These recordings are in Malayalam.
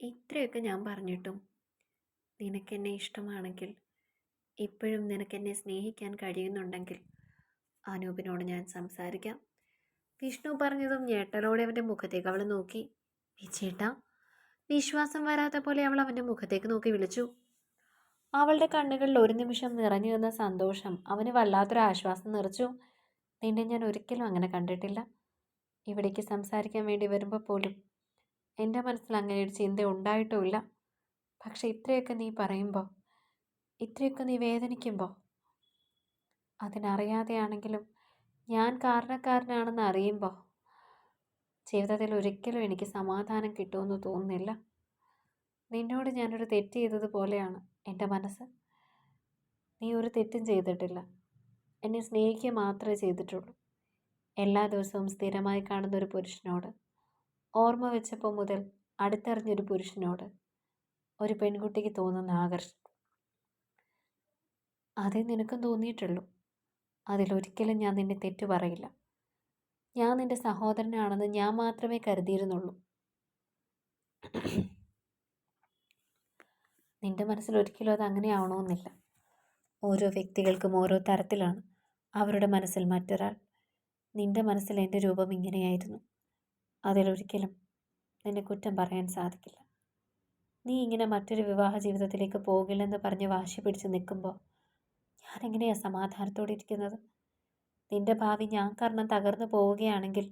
ഇത്രയൊക്കെ ഞാൻ പറഞ്ഞിട്ടും നിനക്കെന്നെ ഇഷ്ടമാണെങ്കിൽ ഇപ്പോഴും നിനക്കെന്നെ സ്നേഹിക്കാൻ കഴിയുന്നുണ്ടെങ്കിൽ അനൂപിനോട് ഞാൻ സംസാരിക്കാം. വിഷ്ണു പറഞ്ഞതും ഞെട്ടലോടെ അവന്റെ മുഖത്തേക്ക് അവൾ നോക്കി. വിജേട്ട വിശ്വാസം വരാത്ത പോലെ അവൾ അവന്റെ മുഖത്തേക്ക് നോക്കി വിളിച്ചു. അവളുടെ കണ്ണുകളിൽ ഒരു നിമിഷം നിറഞ്ഞു നിന്ന സന്തോഷം അവന് വല്ലാത്തൊരു ആശ്വാസം നിറച്ചു. നിന്നെ ഞാൻ ഒരിക്കലും അങ്ങനെ കണ്ടിട്ടില്ല. ഇവിടേക്ക് സംസാരിക്കാൻ വേണ്ടി വരുമ്പോൾ പോലും എന്റെ മനസ്സിൽ അങ്ങനെ ഒരു ചിന്ത ഉണ്ടായിട്ടുമില്ല പക്ഷേ ഇത്രയൊക്കെ നീ പറയുമ്പോൾ ഇത്രയൊക്കെ നീ വേദനിക്കുമ്പോൾ അതിനറിയാതെയാണെങ്കിലും ഞാൻ കാരണക്കാരനാണെന്ന് അറിയുമ്പോൾ ജീവിതത്തിൽ ഒരിക്കലും എനിക്ക് സമാധാനം കിട്ടുമെന്ന് തോന്നുന്നില്ല. നിന്നോട് ഞാനൊരു തെറ്റ് ചെയ്തതുപോലെയാണ് എന്റെ മനസ്സ്. നീ ഒരു തെറ്റും ചെയ്തിട്ടില്ല. എന്നെ സ്നേഹിക്കുക മാത്രമേ ചെയ്തിട്ടുള്ളൂ. എല്ലാ ദിവസവും സ്ഥിരമായി കാണുന്ന ഒരു പുരുഷനോട് ഓർമ്മ വെച്ചപ്പോൾ മുതൽ അടുത്തറിഞ്ഞൊരു പുരുഷനോട് ഒരു പെൺകുട്ടിക്ക് തോന്നുന്ന ആകർഷണം അതേ നിനക്കും തോന്നിയിട്ടുള്ളൂ. അതിലൊരിക്കലും ഞാൻ നിന്നെ തെറ്റു പറയില്ല. ഞാൻ നിന്റെ സഹോദരനാണെന്ന് ഞാൻ മാത്രമേ കരുതിയിരുന്നുള്ളൂ. നിന്റെ മനസ്സിൽ ഒരിക്കലും അത് അങ്ങനെ ആവണമെന്നില്ല. ഓരോ വ്യക്തികൾക്കും ഓരോ തരത്തിലാണ് അവരുടെ മനസ്സിൽ മറ്റൊരാൾ. നിന്റെ മനസ്സിൽ എന്റെ രൂപം ഇങ്ങനെയായിരുന്നു. അതിലൊരിക്കലും നിന്നെ കുറ്റം പറയാൻ സാധിക്കില്ല. നീ ഇങ്ങനെ മറ്റൊരു വിവാഹ ജീവിതത്തിലേക്ക് പോകില്ലെന്ന് പറഞ്ഞ് വാശി പിടിച്ച് നിൽക്കുമ്പോൾ ഞാനെങ്ങനെയാണ് സമാധാനത്തോടെ ഇരിക്കുന്നത്? നിന്റെ ഭാവി ഞാൻ കാരണം തകർന്നു പോവുകയാണെങ്കിൽ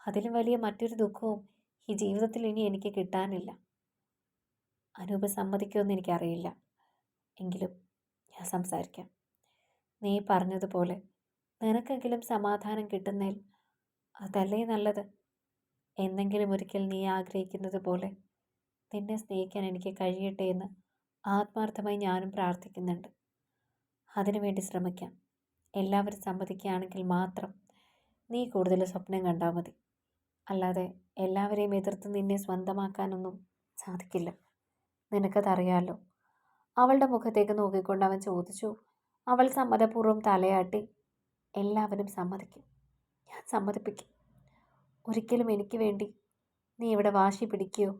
അതിലും വലിയ മറ്റൊരു ദുഃഖവും ഈ ജീവിതത്തിൽ ഇനി എനിക്ക് കിട്ടാനില്ല. അനൂപ് സമ്മതിക്കുമെന്ന് എനിക്കറിയില്ല. എങ്കിലും ഞാൻ സംസാരിക്കാം. നീ പറഞ്ഞതുപോലെ നിനക്കെങ്കിലും സമാധാനം കിട്ടുന്നതിൽ അതല്ലേ നല്ലത്? എന്തെങ്കിലും ഒരിക്കൽ നീ ആഗ്രഹിക്കുന്നത് പോലെ നിന്നെ സ്നേഹിക്കാൻ എനിക്ക് കഴിയട്ടെ എന്ന് ആത്മാർത്ഥമായി ഞാനും പ്രാർത്ഥിക്കുന്നുണ്ട്. അതിനുവേണ്ടി ശ്രമിക്കാം. എല്ലാവരും സമ്മതിക്കുകയാണെങ്കിൽ മാത്രം നീ കൂടുതൽ സ്വപ്നം കണ്ടാൽ മതി. അല്ലാതെ എല്ലാവരെയും എതിർത്ത് നിന്നെ സ്വന്തമാക്കാനൊന്നും സാധിക്കില്ല. നിനക്കതറിയാലോ? അവളുടെ മുഖത്തേക്ക് നോക്കിക്കൊണ്ട് അവൻ ചോദിച്ചു. അവൾ സമ്മതപൂർവം തലയാട്ടി എല്ലാവരും സമ്മതിക്കും. ഞാൻ സമ്മതിപ്പിക്കും. ഒരിക്കലും എനിക്ക് വേണ്ടി നീ ഇവിടെ വാശി പിടിക്കുകയോ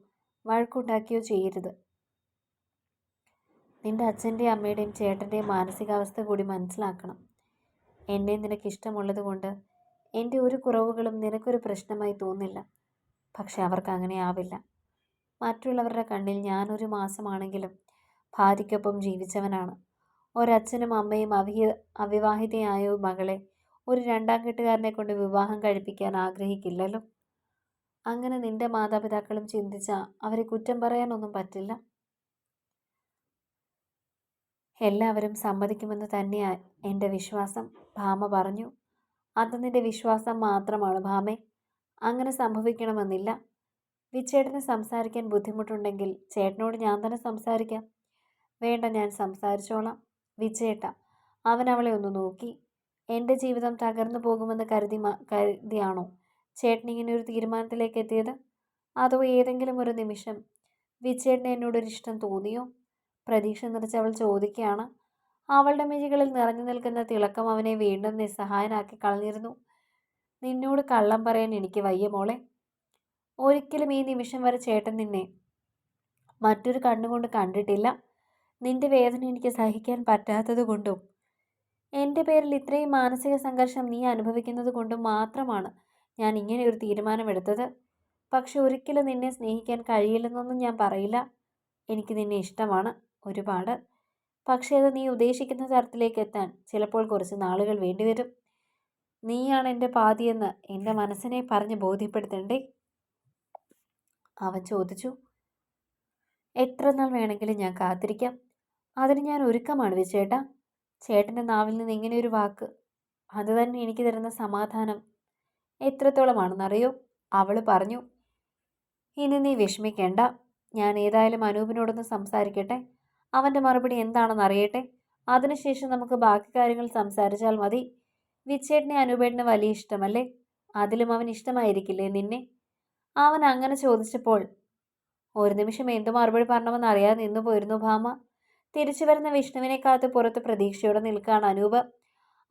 വഴക്കുണ്ടാക്കുകയോ ചെയ്യരുത്. നിന്റെ അച്ഛന്റെയും അമ്മയുടെയും ചേട്ടന്റെയും മാനസികാവസ്ഥ കൂടി മനസ്സിലാക്കണം. എന്നെ നിനക്ക് ഇഷ്ടമുള്ളത് കൊണ്ട് എന്റെ ഒരു കുറവുകളും നിനക്കൊരു പ്രശ്നമായി തോന്നില്ല. പക്ഷെ അവർക്ക് അങ്ങനെ ആവില്ല. മറ്റുള്ളവരുടെ കണ്ണിൽ ഞാനൊരു മാസമാണെങ്കിലും ഭാര്യയ്ക്കൊപ്പം ജീവിച്ചവനാണ്. ഒരച്ഛനും അമ്മയും അവിഹി അവിവാഹിതയായ മകളെ ഒരു രണ്ടാം കെട്ടുകാരനെ കൊണ്ട് വിവാഹം കഴിപ്പിക്കാൻ ആഗ്രഹിക്കില്ലല്ലോ. അങ്ങനെ നിന്റെ മാതാപിതാക്കളും ചിന്തിച്ച അവരെ കുറ്റം പറയാനൊന്നും പറ്റില്ല. എല്ലാവരും സമ്മതിക്കുമെന്ന് തന്നെയാണ് എന്റെ വിശ്വാസം ഭാമ പറഞ്ഞു. അത് നിന്റെ വിശ്വാസം മാത്രമാണ് ഭാമേ. അങ്ങനെ സംഭവിക്കണമെന്നില്ല. വിച്ചേട്ടന് സംസാരിക്കാൻ ബുദ്ധിമുട്ടുണ്ടെങ്കിൽ ചേട്ടനോട് ഞാൻ തന്നെ സംസാരിക്കാം. വേണ്ട ഞാൻ സംസാരിച്ചോളാം. വിച്ചേട്ട അവൻ അവളെ ഒന്ന് നോക്കി. എന്റെ ജീവിതം തകർന്നു പോകുമെന്ന് കരുതി കരുതിയാണോ? ചേട്ടൻ ഇങ്ങനെ ഒരു തീരുമാനത്തിലേക്ക് എത്തിയത്? അതോ ഏതെങ്കിലും ഒരു നിമിഷം? വിച്ചേട്ടന് എന്നോടൊരു ഇഷ്ടം തോന്നിയോ? പ്രതീക്ഷ നിറച്ച് അവൾ ചോദിക്കുകയാണ്. അവളുടെ മിഴികളിൽ നിറഞ്ഞു നിൽക്കുന്ന തിളക്കം അവനെ വീണ്ടും നിസ്സഹായനാക്കി കളഞ്ഞിരുന്നു. നിന്നോട് കള്ളം പറയാൻ എനിക്ക് വയ്യ മോളെ. ഒരിക്കലും ഈ നിമിഷം വരെ ചേട്ടൻ നിന്നെ മറ്റൊരു കണ്ണുകൊണ്ട് കണ്ടിട്ടില്ല. നിന്റെ വേദന എനിക്ക് സഹിക്കാൻ പറ്റാത്തത് കൊണ്ടും എന്റെ പേരിൽ ഇത്രയും മാനസിക സംഘർഷം നീ അനുഭവിക്കുന്നത് കൊണ്ട് മാത്രമാണ് ഞാൻ ഇങ്ങനെ ഒരു തീരുമാനമെടുത്തത് പക്ഷെ ഒരിക്കലും നിന്നെ സ്നേഹിക്കാൻ കഴിയില്ലെന്നൊന്നും ഞാൻ പറയില്ല. എനിക്ക് നിന്നെ ഇഷ്ടമാണ് ഒരുപാട്. പക്ഷേ അത് നീ ഉദ്ദേശിക്കുന്ന തരത്തിലേക്ക് എത്താൻ ചിലപ്പോൾ കുറച്ച് നാളുകൾ വേണ്ടിവരും. നീയാണ് എന്റെ പാതിയെന്ന് എന്റെ മനസ്സിനെ പറഞ്ഞ് ബോധ്യപ്പെടുത്തണ്ടേ? അവൻ ചോദിച്ചു. എത്ര നാൾ വേണമെങ്കിലും ഞാൻ കാത്തിരിക്കാം. അതിന് ഞാൻ ഒരുക്കമാണ് വിച്ചേട്ടാ ചേട്ടന്റെ നാവിൽ നിന്ന് ഇങ്ങനെ ഒരു വാക്ക്. അത് തന്നെ എനിക്ക് തരുന്ന സമാധാനം. എത്രത്തോളമാണെന്നറിയോ? അവൾ പറഞ്ഞു ഇനി നീ വിഷമിക്കേണ്ട. ഞാൻ ഏതായാലും അനൂപിനോടൊന്ന് സംസാരിക്കട്ടെ. അവന്റെ മറുപടി എന്താണെന്ന് അറിയട്ടെ അതിനുശേഷം നമുക്ക് ബാക്കി കാര്യങ്ങൾ സംസാരിച്ചാൽ മതി. വിച്ചേട്ടനെ അനൂപേട്ടന് വലിയ ഇഷ്ടമല്ലേ? അതിലും അവൻ ഇഷ്ടമായിരിക്കില്ലേ നിന്നെ? അവൻ അങ്ങനെ ചോദിച്ചപ്പോൾ ഒരു നിമിഷം എന്തു മറുപടി പറഞ്ഞമെന്ന് അറിയാതെ നിന്നു പോയിരുന്നു ഭാമ. തിരിച്ചു വരുന്ന വിഷ്ണുവിനെ കാത്ത് പുറത്ത് പ്രതീക്ഷയോടെ നിൽക്കുകയാണ് അനൂപ്.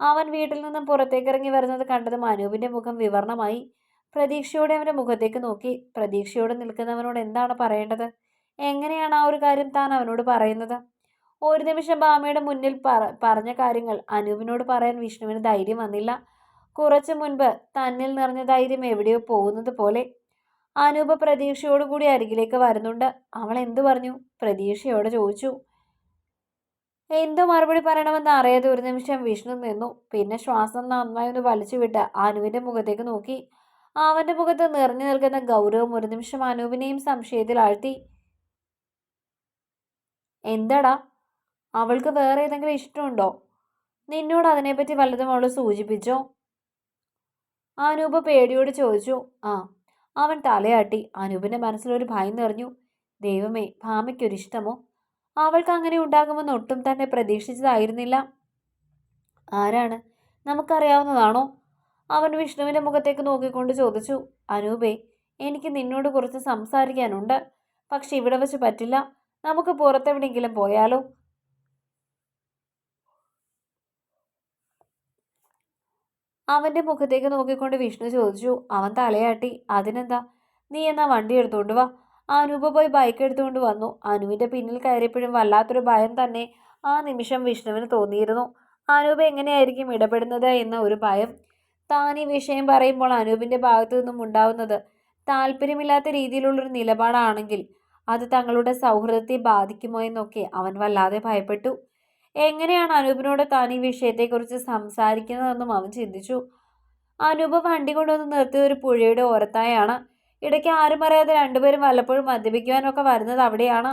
അവൻ വീട്ടിൽ നിന്നും പുറത്തേക്കിറങ്ങി വരുന്നത് കണ്ടതും അനൂപിന്റെ മുഖം വിവരണമായി പ്രതീക്ഷയോടെ അവന്റെ മുഖത്തേക്ക് നോക്കി. പ്രതീക്ഷയോടെ നിൽക്കുന്നവനോട് എന്താണ് പറയേണ്ടത്? എങ്ങനെയാണ് ആ ഒരു കാര്യം താൻ അവനോട് പറയുന്നത്? ഒരു നിമിഷം ഭാമയുടെ മുന്നിൽ പറ പറഞ്ഞ കാര്യങ്ങൾ അനൂപിനോട് പറയാൻ വിഷ്ണുവിന് ധൈര്യം വന്നില്ല. കുറച്ചു മുൻപ് തന്നിൽ നിറഞ്ഞ ധൈര്യം എവിടെയോ പോകുന്നത് പോലെ. അനൂപ പ്രതീക്ഷയോടുകൂടി അരികിലേക്ക് വരുന്നുണ്ട്. അവൾ എന്തു പറഞ്ഞു? പ്രതീക്ഷയോടെ ചോദിച്ചു. എന്തോ മറുപടി പറയണമെന്ന് അറിയാതെ ഒരു നിമിഷം വിഷ്ണു നിന്നു. പിന്നെ ശ്വാസം നന്നായി ഒന്ന് വലിച്ചുവിട്ട് അനുവിന്റെ മുഖത്തേക്ക് നോക്കി. അവന്റെ മുഖത്ത് നിറഞ്ഞു നിൽക്കുന്ന ഗൗരവം ഒരു നിമിഷം അനൂപിനെയും സംശയത്തിൽ ആഴ്ത്തി. എന്താടാ? അവൾക്ക് വേറെ ഏതെങ്കിലും ഇഷ്ടമുണ്ടോ? നിന്നോട് അതിനെപ്പറ്റി വല്ലതും അവൾ സൂചിപ്പിച്ചോ? അനൂപ് പേടിയോട് ചോദിച്ചു. ആ അവൻ തലയാട്ടി. അനൂപിന്റെ മനസ്സിലൊരു ഭയം നിറഞ്ഞു. ദൈവമേ ഭാമയ്ക്കൊരിഷ്ടമോ അവൾക്ക് അങ്ങനെ ഉണ്ടാകുമെന്ന് ഒട്ടും തന്നെ പ്രതീക്ഷിച്ചതായിരുന്നില്ല. ആരാണ്? നമുക്കറിയാവുന്നതാണോ? അവൻ വിഷ്ണുവിന്റെ മുഖത്തേക്ക് നോക്കിക്കൊണ്ട് ചോദിച്ചു. അനൂപേ എനിക്ക് നിന്നോട് കുറച്ച് സംസാരിക്കാനുണ്ട്. പക്ഷെ ഇവിടെ വെച്ച് പറ്റില്ല. നമുക്ക് പുറത്തെവിടെയെങ്കിലും പോയാലോ? അവന്റെ മുഖത്തേക്ക് നോക്കിക്കൊണ്ട് വിഷ്ണു ചോദിച്ചു. അവൻ തലയാട്ടി. അതിനെന്താ? നീ എന്നാ വണ്ടി എടുത്തുകൊണ്ട് വാ. അനൂപ് പോയി ബൈക്ക് എടുത്തുകൊണ്ട് വന്നു. അനുവിന്റെ പിന്നിൽ കയറിയപ്പോഴും വല്ലാത്തൊരു ഭയം തന്നെ ആ നിമിഷം വിഷ്ണുവിന് തോന്നിയിരുന്നു. അനൂപ് എങ്ങനെയായിരിക്കും ഇടപെടുന്നത് എന്ന ഒരു ഭയം. താൻ ഈ വിഷയം പറയുമ്പോൾ അനൂപിന്റെ ഭാഗത്തു നിന്നും ഉണ്ടാവുന്നത് താല്പര്യമില്ലാത്ത രീതിയിലുള്ളൊരു നിലപാടാണെങ്കിൽ അത് തങ്ങളുടെ സൗഹൃദത്തെ ബാധിക്കുമോ എന്നൊക്കെ അവൻ വല്ലാതെ ഭയപ്പെട്ടു. എങ്ങനെയാണ് അനൂപിനോട് താൻ ഈ വിഷയത്തെക്കുറിച്ച് സംസാരിക്കുന്നതെന്നും അവൻ ചിന്തിച്ചു. അനൂപ് വണ്ടി കൊണ്ടുവന്ന് നിർത്തിയ ഒരു പുഴയുടെ ഓരത്തായാണ്. ഇടയ്ക്ക് ആരും അറിയാതെ രണ്ടുപേരും വല്ലപ്പോഴും മദ്യപിക്കുവാനൊക്കെ വരുന്നത് അവിടെയാണ്.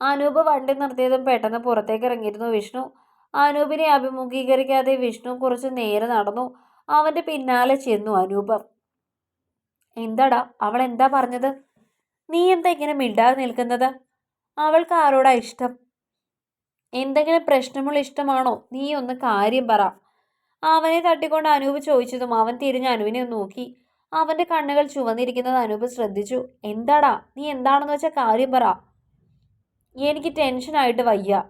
അനൂപ് വണ്ടി നിർത്തിയതും പെട്ടെന്ന് പുറത്തേക്ക് ഇറങ്ങിയിരുന്നു വിഷ്ണു. അനൂപിനെ അഭിമുഖീകരിക്കാതെ വിഷ്ണു കുറച്ച് നേരെ നടന്നു. അവന്റെ പിന്നാലെ ചെന്നു അനൂപ്. എന്താടാ അവൾ എന്താ പറഞ്ഞത്? നീ എന്താ ഇങ്ങനെ മിണ്ടാതെ നിൽക്കുന്നത്? അവൾക്ക് ആരോടാ ഇഷ്ടം? എന്തെങ്കിലും പ്രശ്നമുള്ള ഇഷ്ടമാണോ? നീ ഒന്ന് കാര്യം പറ. അവനെ തട്ടിക്കൊണ്ട് അനൂപ് ചോദിച്ചതും അവൻ തിരിഞ്ഞ് അനുവിനെ നോക്കി. അവന്റെ കണ്ണുകൾ ചുവന്നിരിക്കുന്നത് അനൂപ് ശ്രദ്ധിച്ചു. എന്താടാ? നീ എന്താണെന്ന് വെച്ചാൽ കാര്യം പറ. എനിക്ക് ടെൻഷനായിട്ട് വയ്യ.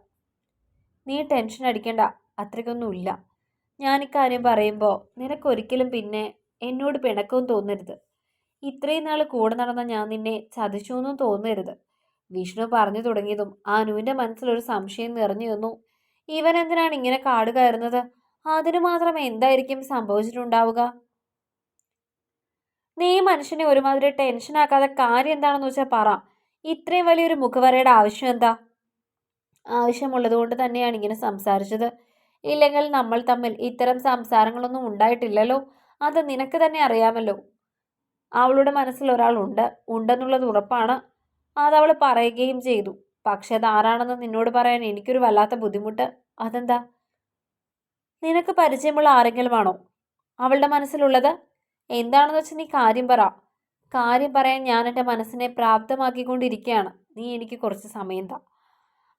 നീ ടെൻഷൻ അടിക്കണ്ട. അത്രയ്ക്കൊന്നുമില്ല ഞാൻ ഇക്കാര്യം പറയുമ്പോൾ നിനക്കൊരിക്കലും പിന്നെ എന്നോട് പിണക്കവും തോന്നരുത്. ഇത്രയും നാൾ കൂടെ നടന്ന ഞാൻ നിന്നെ ചതിച്ചു എന്നും തോന്നരുത്. വിഷ്ണു പറഞ്ഞു തുടങ്ങിയതും അനുവിന്റെ മനസ്സിലൊരു സംശയം നിറഞ്ഞു നിന്നു. ഇവൻ എന്തിനാണ് ഇങ്ങനെ കാട് കയറുന്നത്? അതിനു മാത്രം എന്തായിരിക്കും സംഭവിച്ചിട്ടുണ്ടാവുക? നീ മനുഷ്യനെ ഒരുമാതിരി ടെൻഷനാക്കാതെ കാര്യം എന്താണെന്ന് വെച്ചാൽ പറ. ഇത്രയും വലിയൊരു മുഖവരയുടെ ആവശ്യം എന്താ? ആവശ്യമുള്ളത് കൊണ്ട് തന്നെയാണ് ഇങ്ങനെ സംസാരിച്ചത്. ഇല്ലെങ്കിൽ നമ്മൾ തമ്മിൽ ഇത്തരം സംസാരങ്ങളൊന്നും ഉണ്ടായിട്ടില്ലല്ലോ? അത് നിനക്ക് തന്നെ അറിയാമല്ലോ. അവളുടെ മനസ്സിൽ ഒരാളുണ്ട് ഉണ്ടെന്നുള്ളത് ഉറപ്പാണ്. അതവൾ പറയുകയും ചെയ്തു. പക്ഷെ അതാരാണെന്ന് നിന്നോട് പറയാൻ എനിക്കൊരു വല്ലാത്ത ബുദ്ധിമുട്ട്. അതെന്താ? നിനക്ക് പരിചയമുള്ള ആരെങ്കിലും ആണോ? അവളുടെ മനസ്സിലുള്ളത്? എന്താണെന്ന് വെച്ചാൽ നീ കാര്യം പറ. കാര്യം പറയാൻ ഞാൻ എന്റെ മനസ്സിനെ പ്രാപ്തമാക്കിക്കൊണ്ടിരിക്കുകയാണ് നീ എനിക്ക് കുറച്ച് സമയം താ.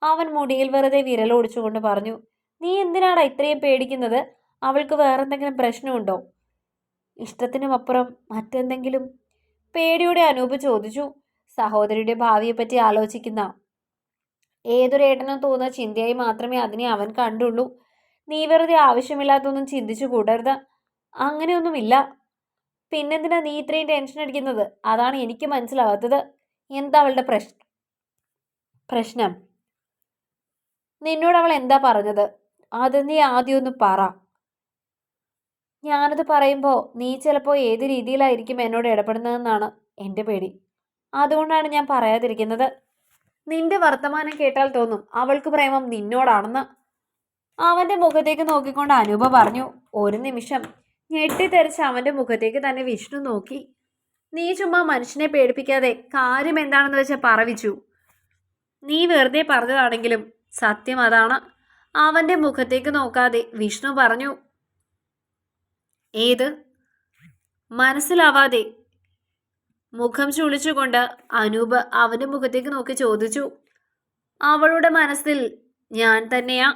അവൻ മുടിയിൽ വെറുതെ വിരലോടിച്ചുകൊണ്ട് പറഞ്ഞു നീ എന്തിനാടാ ഇത്രയും പേടിക്കുന്നത്? അവൾക്ക് വേറെന്തെങ്കിലും പ്രശ്നമുണ്ടോ? ഇഷ്ടത്തിനുമപ്പുറം മറ്റെന്തെങ്കിലും? പേടിയോടെ അനൂപ് ചോദിച്ചു സഹോദരിയുടെ ഭാവിയെപ്പറ്റി ആലോചിക്കുന്ന ഏതൊരു ഏട്ടനും തോന്നുന്ന ചിന്തയായി മാത്രമേ അതിനെ അവൻ കണ്ടുള്ളൂ. നീ വെറുതെ ആവശ്യമില്ലാത്തൊന്നും ചിന്തിച്ചു കൂടരുത്. അങ്ങനെയൊന്നുമില്ല. പിന്നെന്തിനാ നീ ഇത്രയും ടെൻഷൻ അടിക്കുന്നത്? അതാണ് എനിക്ക് മനസ്സിലാവാത്തത്. എന്താ അവളുടെ പ്രശ്നം പ്രശ്നം? നിന്നോട് അവൾ എന്താ പറഞ്ഞത്? അത് നീ ആദ്യം ഒന്ന് പറ. ഞാനത് പറയുമ്പോൾ നീ ചിലപ്പോൾ ഏത് രീതിയിലായിരിക്കും എന്നോട് ഇടപെടുന്നതെന്നാണ് എന്റെ പേടി. അതുകൊണ്ടാണ് ഞാൻ പറയാതിരിക്കുന്നത്. നിന്റെ വർത്തമാനം കേട്ടാൽ തോന്നും അവൾക്ക് പ്രേമം നിന്നോടാണെന്ന്. അവന്റെ മുഖത്തേക്ക് നോക്കിക്കൊണ്ട് അനൂപ പറഞ്ഞു ഒരു നിമിഷം ഞെട്ടിത്തെറിച്ച് അവന്റെ മുഖത്തേക്ക് തന്നെ വിഷ്ണു നോക്കി. നീ ചുമ്മാ മനുഷ്യനെ പേടിപ്പിക്കാതെ കാര്യം എന്താണെന്ന് വെച്ചാൽ പറവിച്ചു. നീ വെറുതെ പറഞ്ഞതാണെങ്കിലും സത്യം അതാണ്. അവന്റെ മുഖത്തേക്ക് നോക്കാതെ വിഷ്ണു പറഞ്ഞു ഏത്? മനസ്സിലാവാതെ. മുഖം ചുളിച്ചുകൊണ്ട് അനൂപ് അവന്റെ മുഖത്തേക്ക് നോക്കി ചോദിച്ചു അവളുടെ മനസ്സിൽ ഞാൻ തന്നെയാ?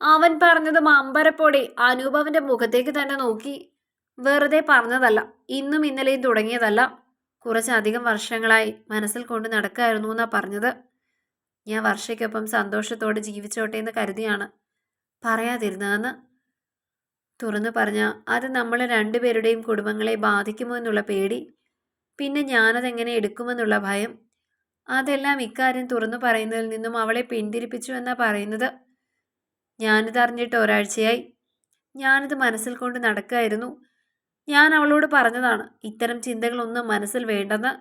അവൻ പറഞ്ഞതും അമ്പരപ്പോടെ അനൂപവന്റെ മുഖത്തേക്ക് തന്നെ നോക്കി. വെറുതെ പറഞ്ഞതല്ല ഇന്നും ഇന്നലെയും തുടങ്ങിയതല്ല. കുറച്ചധികം വർഷങ്ങളായി മനസ്സിൽ കൊണ്ട് നടക്കായിരുന്നു എന്നാ പറഞ്ഞത്. ഞാൻ വർഷയ്ക്കൊപ്പം സന്തോഷത്തോടെ ജീവിച്ചോട്ടെ എന്ന് കരുതിയാണ്. പറയാതിരുന്നതെന്ന്. തുറന്നു പറഞ്ഞ അത് നമ്മളെ രണ്ടുപേരുടെയും കുടുംബങ്ങളെ ബാധിക്കുമോ എന്നുള്ള പേടി. പിന്നെ ഞാനതെങ്ങനെ എടുക്കുമെന്നുള്ള ഭയം. അതെല്ലാം ഇക്കാര്യം തുറന്നു പറയുന്നതിൽ നിന്നും അവളെ പിന്തിരിപ്പിച്ചു എന്നാ പറയുന്നത്. ഞാനിത് അറിഞ്ഞിട്ട് ഒരാഴ്ചയായി. ഞാനിത് മനസ്സിൽ കൊണ്ട് നടക്കുകയായിരുന്നു ഞാൻ അവളോട് പറഞ്ഞതാണ് ഇത്തരം ചിന്തകളൊന്നും മനസ്സിൽ വേണ്ടെന്ന്.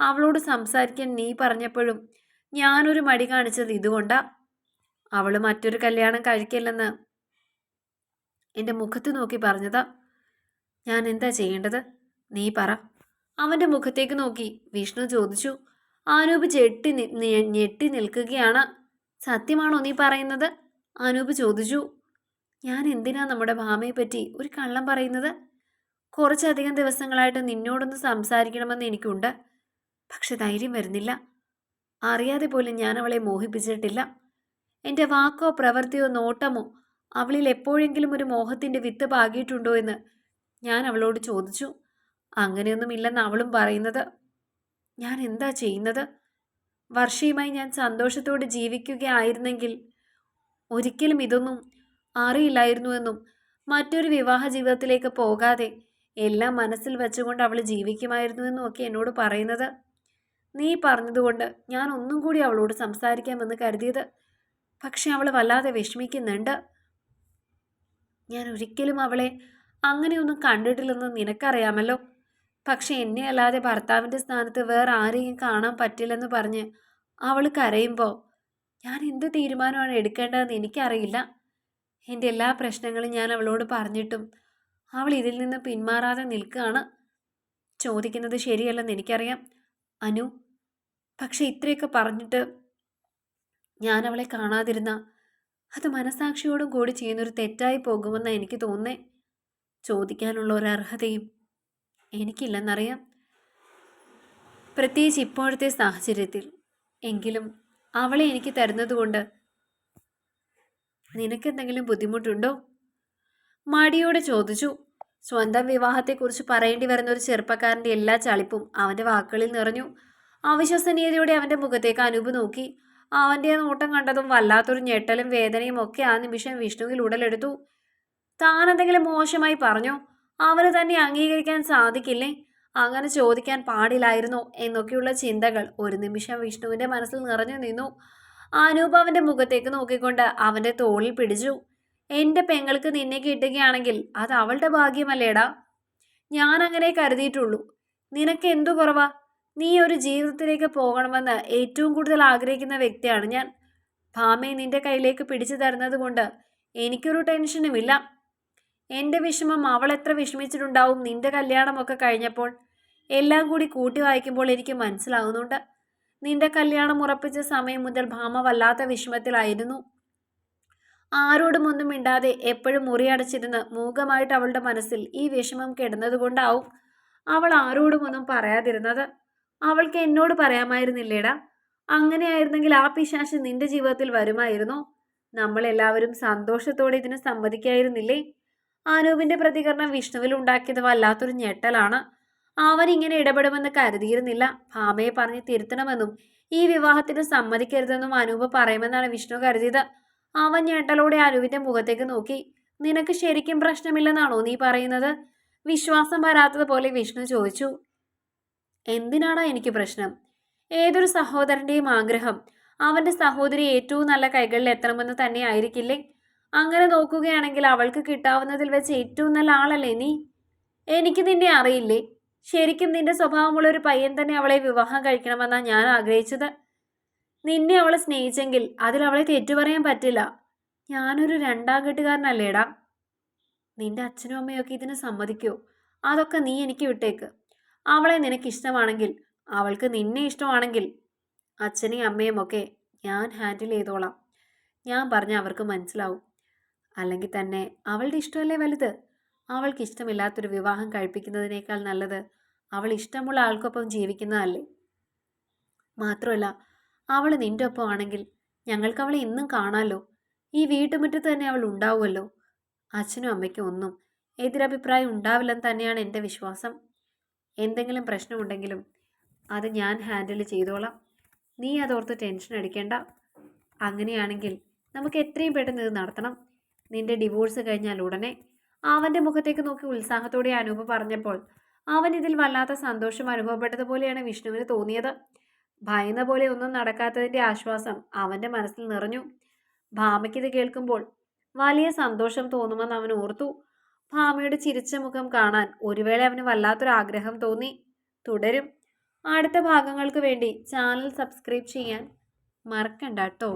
അവളോട് സംസാരിക്കാൻ നീ പറഞ്ഞപ്പോഴും ഞാനൊരു മടി കാണിച്ചത് ഇതുകൊണ്ടാ. അവൾ മറ്റൊരു കല്യാണം കഴിക്കില്ലെന്ന്. എന്റെ മുഖത്ത് നോക്കി പറഞ്ഞതാ. ഞാൻ എന്താ ചെയ്യേണ്ടത്? നീ പറ. അവന്റെ മുഖത്തേക്ക് നോക്കി. വിഷ്ണു ചോദിച്ചു ആനൂപ് ചെട്ടി ഞെട്ടി നിൽക്കുകയാണ്. സത്യമാണോ നീ പറയുന്നത്? അനൂപ് ചോദിച്ചു ഞാൻ എന്തിനാ നമ്മുടെ ഭാമയെ പറ്റി ഒരു കള്ളം പറയുന്നത്? കുറച്ചധികം ദിവസങ്ങളായിട്ട് നിന്നോടൊന്ന് സംസാരിക്കണമെന്ന് എനിക്കുണ്ട്. പക്ഷെ ധൈര്യം വരുന്നില്ല. അറിയാതെ പോലും ഞാൻ അവളെ മോഹിപ്പിച്ചിട്ടില്ല. എന്റെ വാക്കോ പ്രവൃത്തിയോ നോട്ടമോ അവളിൽ എപ്പോഴെങ്കിലും ഒരു മോഹത്തിന്റെ വിത്ത് പാകിയിട്ടുണ്ടോ എന്ന് ഞാൻ അവളോട് ചോദിച്ചു. അങ്ങനെയൊന്നുമില്ലെന്ന് അവളും പറയുന്നത്. ഞാൻ എന്താ ചെയ്യുന്നത്? വർഷയുമായി ഞാൻ സന്തോഷത്തോടെ ജീവിക്കുകയായിരുന്നെങ്കിൽ ഒരിക്കലും ഇതൊന്നും അറിയില്ലായിരുന്നുവെന്നും മറ്റൊരു വിവാഹ ജീവിതത്തിലേക്ക് പോകാതെ എല്ലാം മനസ്സിൽ വെച്ചുകൊണ്ട് അവൾ ജീവിക്കുമായിരുന്നുവെന്നും ഒക്കെ എന്നോട് പറയുന്നത്. നീ പറഞ്ഞതുകൊണ്ട് ഞാൻ ഒന്നും കൂടി അവളോട് സംസാരിക്കാമെന്ന് കരുതിയത്. പക്ഷെ അവൾ വല്ലാതെ വിഷമിക്കുന്നുണ്ട്. ഞാൻ ഒരിക്കലും അവളെ അങ്ങനെയൊന്നും കണ്ടിട്ടില്ലെന്ന് നിനക്കറിയാമല്ലോ. പക്ഷെ എന്നെ അല്ലാതെ ഭർത്താവിന്റെ സ്ഥാനത്ത് വേറെ ആരെയും കാണാൻ പറ്റില്ലെന്ന് പറഞ്ഞ് അവൾ കരയുമ്പോൾ ഞാൻ എന്ത് തീരുമാനമാണ് എടുക്കേണ്ടതെന്ന് എനിക്കറിയില്ല. എന്റെ എല്ലാ പ്രശ്നങ്ങളും ഞാൻ അവളോട് പറഞ്ഞിട്ടും അവൾ ഇതിൽ നിന്ന് പിന്മാറാതെ നിൽക്കുകയാണ്. ചോദിക്കുന്നത് ശരിയല്ലെന്ന് എനിക്കറിയാം. അനു പക്ഷെ ഇത്രയൊക്കെ പറഞ്ഞിട്ട് ഞാൻ അവളെ കാണാതിരുന്ന അത് മനസാക്ഷിയോടും കൂടി ചെയ്യുന്നൊരു തെറ്റായി പോകുമെന്ന് എനിക്ക് തോന്നേ ചോദിക്കാനുള്ള ഒരു അർഹതയും എനിക്കില്ലെന്നറിയാം. പ്രത്യേകിച്ച് ഇപ്പോഴത്തെ സാഹചര്യത്തിൽ എങ്കിലും അവളെ എനിക്ക് തരുന്നതുകൊണ്ട്. നിനക്കെന്തെങ്കിലും ബുദ്ധിമുട്ടുണ്ടോ? മടിയോടെ ചോദിച്ചു. സ്വന്തം വിവാഹത്തെക്കുറിച്ച് പറയേണ്ടി വരുന്ന ഒരു ചെറുപ്പക്കാരന്റെ എല്ലാ ചളിപ്പും അവന്റെ വാക്കുകളിൽ നിറഞ്ഞു. അവിശ്വസനീയതയോടെ അവന്റെ മുഖത്തേക്ക് അനൂപ് നോക്കി. അവന്റെ നോട്ടം കണ്ടതും വല്ലാത്തൊരു ഞെട്ടലും വേദനയും ഒക്കെ ആ നിമിഷം വിഷ്ണുവിൽ ഉടലെടുത്തു. താൻ എന്തെങ്കിലും മോശമായി പറഞ്ഞോ? അവന് തന്നെ അംഗീകരിക്കാൻ സാധിക്കില്ലേ? അങ്ങനെ ചോദിക്കാൻ പാടില്ലായിരുന്നു എന്നൊക്കെയുള്ള ചിന്തകൾ ഒരു നിമിഷം വിഷ്ണുവിന്റെ മനസ്സിൽ നിറഞ്ഞു നിന്നു. അനൂപ് അവന്റെ മുഖത്തേക്ക് നോക്കിക്കൊണ്ട് അവന്റെ തോളിൽ പിടിച്ചു. എന്റെ പെങ്ങൾക്ക് നിന്നെ കിട്ടുകയാണെങ്കിൽ അത് അവളുടെ ഭാഗ്യമല്ലേടാ. ഞാൻ അങ്ങനെ കരുതിയിട്ടുള്ളൂ. നിനക്ക് എന്തു കുറവാ? നീ ഒരു ജീവിതത്തിലേക്ക് പോകണമെന്ന് ഏറ്റവും കൂടുതൽ ആഗ്രഹിക്കുന്ന വ്യക്തിയാണ് ഞാൻ. ഭാമയെ നിന്റെ കയ്യിലേക്ക് പിടിച്ചു തരുന്നത് കൊണ്ട് എനിക്കൊരു ടെൻഷനുമില്ല. എന്റെ വിഷമം അവൾ എത്ര വിഷമിച്ചിട്ടുണ്ടാവും നിന്റെ കല്യാണമൊക്കെ കഴിഞ്ഞപ്പോൾ? എല്ലാം കൂടി കൂട്ടി വായിക്കുമ്പോൾ എനിക്ക് മനസ്സിലാകുന്നുണ്ട് നിന്റെ കല്യാണം ഉറപ്പിച്ച സമയം മുതൽ ഭാമ വല്ലാത്ത വിഷമത്തിലായിരുന്നു. ആരോടും ഒന്നും മിണ്ടാതെ എപ്പോഴും മുറിയടച്ചിരുന്ന് മൂകമായിട്ട് അവളുടെ മനസ്സിൽ ഈ വിഷമം കിടന്നതുകൊണ്ടാവും അവൾ ആരോടും ഒന്നും പറയാതിരുന്നത്. അവൾക്ക് എന്നോട് പറയാമായിരുന്നില്ലേടാ? അങ്ങനെയായിരുന്നെങ്കിൽ ആ പിശാശ് നിന്റെ ജീവിതത്തിൽ വരുമായിരുന്നോ? നമ്മളെല്ലാവരും സന്തോഷത്തോടെ ഇതിന് സമ്മതിക്കായിരുന്നില്ലേ അനൂപിന്റെ പ്രതികരണം വിഷ്ണുവിൽ ഉണ്ടാക്കിയത് വല്ലാത്തൊരു ഞെട്ടലാണ്. അവൻ ഇങ്ങനെ ഇടപെടുമെന്ന് കരുതിയിരുന്നില്ല. ഭാമയെ പറഞ്ഞ് തിരുത്തണമെന്നും ഈ വിവാഹത്തിന് സമ്മതിക്കരുതെന്നും അനൂപ് പറയുമെന്നാണ് വിഷ്ണു കരുതിയത്. അവൻ ഞെട്ടലോടെ അനൂപിന്റെ മുഖത്തേക്ക് നോക്കി. നിനക്ക് ശരിക്കും പ്രശ്നമില്ലെന്നാണോ നീ പറയുന്നത്? വിശ്വാസം വരാത്തതുപോലെ വിഷ്ണു ചോദിച്ചു. എന്തിനാടാ എനിക്ക് പ്രശ്നം? ഏതൊരു സഹോദരന്റെയും ആഗ്രഹം. അവന്റെ സഹോദരി ഏറ്റവും നല്ല കൈകളിൽ എത്തണമെന്ന് തന്നെ ആയിരിക്കില്ലേ? അങ്ങനെ നോക്കുകയാണെങ്കിൽ അവൾക്ക് കിട്ടാവുന്നതിൽ വെച്ച് ഏറ്റവും നല്ല ആളല്ലേ നീ? എനിക്ക് നിന്നെ അറിയില്ലേ? ശരിക്കും നിന്റെ സ്വഭാവമുള്ള ഒരു പയ്യൻ തന്നെ അവളെ വിവാഹം കഴിക്കണമെന്നാണ് ഞാൻ ആഗ്രഹിച്ചത്? നിന്നെ അവളെ സ്നേഹിച്ചെങ്കിൽ അതിൽ അവളെ തെറ്റു പറയാൻ പറ്റില്ല. ഞാനൊരു രണ്ടാം കെട്ടുകാരനല്ലേടാ. നിന്റെ അച്ഛനും അമ്മയൊക്കെ ഇതിന് സമ്മതിക്കോ. അതൊക്കെ നീ എനിക്ക് വിട്ടേക്ക്. അവളെ നിനക്ക് ഇഷ്ടമാണെങ്കിൽ അവൾക്ക് നിന്നെ ഇഷ്ടമാണെങ്കിൽ അച്ഛനെയും അമ്മയും ഒക്കെ ഞാൻ ഹാൻഡിൽ ചെയ്തോളാം. ഞാൻ പറഞ്ഞ അവർക്ക് മനസ്സിലാവും. അല്ലെങ്കിൽ തന്നെ അവളുടെ ഇഷ്ടമല്ലേ വലുത്? അവൾക്ക് ഇഷ്ടമില്ലാത്തൊരു വിവാഹം കഴിപ്പിക്കുന്നതിനേക്കാൾ നല്ലത് അവൾ ഇഷ്ടമുള്ള ആൾക്കൊപ്പം ജീവിക്കുന്നതല്ലേ? മാത്രമല്ല അവൾ നിന്റെ ഒപ്പം ആണെങ്കിൽ ഞങ്ങൾക്ക് അവളെ ഇന്നും കാണാമല്ലോ ഈ വീട്ടുമുറ്റത്ത് തന്നെ അവൾ ഉണ്ടാവുമല്ലോ? അച്ഛനും അമ്മയ്ക്കും ഒന്നും എതിരഭിപ്രായം ഉണ്ടാവില്ലെന്ന് തന്നെയാണ് എന്റെ വിശ്വാസം. എന്തെങ്കിലും പ്രശ്നമുണ്ടെങ്കിലും അത് ഞാൻ ഹാൻഡിൽ ചെയ്തോളാം. നീ അതോർത്ത് ടെൻഷൻ അടിക്കേണ്ട. അങ്ങനെയാണെങ്കിൽ നമുക്ക് എത്രയും പെട്ടെന്ന് ഇത് നടത്തണം. നിന്റെ ഡിവോഴ്സ് കഴിഞ്ഞാൽ ഉടനെ അവന്റെ മുഖത്തേക്ക് നോക്കി ഉത്സാഹത്തോടെ അനൂപ് പറഞ്ഞപ്പോൾ അവൻ ഇതിൽ വല്ലാത്ത സന്തോഷം അനുഭവപ്പെട്ടതുപോലെയാണ് വിഷ്ണുവിന് തോന്നിയത്. ഭയന്ന പോലെ ഒന്നും നടക്കാത്തതിന്റെ ആശ്വാസം അവന്റെ മനസ്സിൽ നിറഞ്ഞു. ഭാമയ്ക്കിത് കേൾക്കുമ്പോൾ വലിയ സന്തോഷം തോന്നുമെന്ന് അവൻ ഓർത്തു. ഭാമയുടെ ചിരിച്ച മുഖം കാണാൻ ഒരുവേള അവന് വല്ലാത്തൊരു ആഗ്രഹം തോന്നി. തുടരും. അടുത്ത ഭാഗങ്ങൾക്ക് വേണ്ടി ചാനൽ സബ്സ്ക്രൈബ് ചെയ്യാൻ മറക്കണ്ട കേട്ടോ.